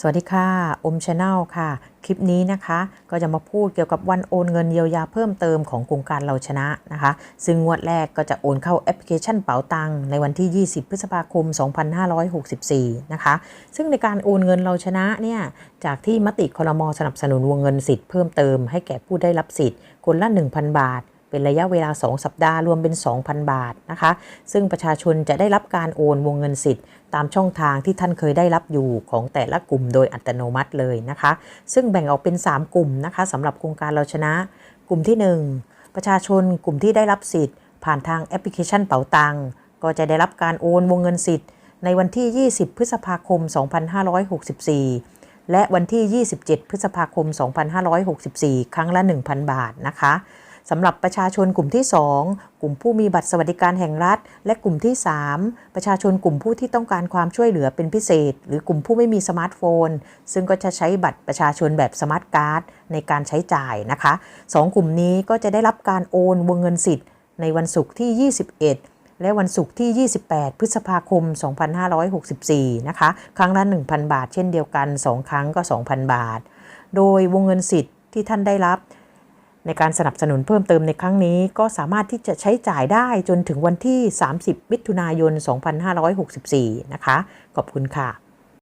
สวัสดีค่ะ อมชาแนลค่ะ คลิปนี้นะคะ ก็จะมาพูดเกี่ยวกับวันโอนเงินเยียวยาเพิ่มเติมของโครงการเราชนะนะคะ ซึ่งงวดแรกก็จะโอนเข้าแอปพลิเคชันเป๋าตังในวันที่ 20 พฤษภาคม 2564 นะคะ ซึ่งในการโอนเงินเราชนะเนี่ย จากที่มติคลมสนับสนุนวงเงินสิทธิ์เพิ่มเติมให้แก่ผู้ได้รับสิทธิ์คนละ 1,000 บาท เป็นระยะเวลา 2 สัปดาห์รวมเป็น 2,000 บาทนะคะ ซึ่งประชาชนจะได้รับการโอนวงเงินสิทธิ์ตามช่องทางที่ท่านเคยได้รับอยู่ของแต่ละกลุ่มโดยอัตโนมัติเลยนะคะ ซึ่งแบ่งออกเป็น 3 กลุ่มนะคะสำหรับโครงการเราชนะ กลุ่มที่ 1 ประชาชนกลุ่มที่ได้รับสิทธิ์ ผ่านทางแอปพลิเคชันเป๋าตังก็จะได้รับการโอนวงเงินสิทธิ์ ในวันที่ 20 พฤษภาคม 2564และวันที่ 27 พฤษภาคม 2564 ครั้งละ 1,000 บาทนะคะ สำหรับประชาชนกลุ่มที่ 2 กลุ่มผู้มีบัตรสวัสดิการแห่งรัฐ และกลุ่มที่ 3 ประชาชนกลุ่มผู้ที่ต้องการความช่วยเหลือเป็นพิเศษ หรือกลุ่มผู้ไม่มีสมาร์ทโฟน ซึ่งก็จะใช้บัตรประชาชนแบบสมาร์ทการ์ดในการใช้จ่ายนะคะสองกลุ่มนี้ก็จะได้รับการโอนวงเงินสิทธิ์ ในวันศุกร์ที่ 21และวันศุกร์ที่ 28 พฤษภาคม 2564 นะคะ ครั้งละ 1,000 บาท เช่นเดียวกัน 2 ครั้งก็ 2,000 บาท โดยวงเงินสิทธิ์ที่ท่านได้รับ ในการสนับสนุนเพิ่มเติมในครั้งนี้ ก็สามารถที่จะใช้จ่ายได้จนถึงวันที่ 30 มิถุนายน 2564 นะคะ ขอบคุณค่ะ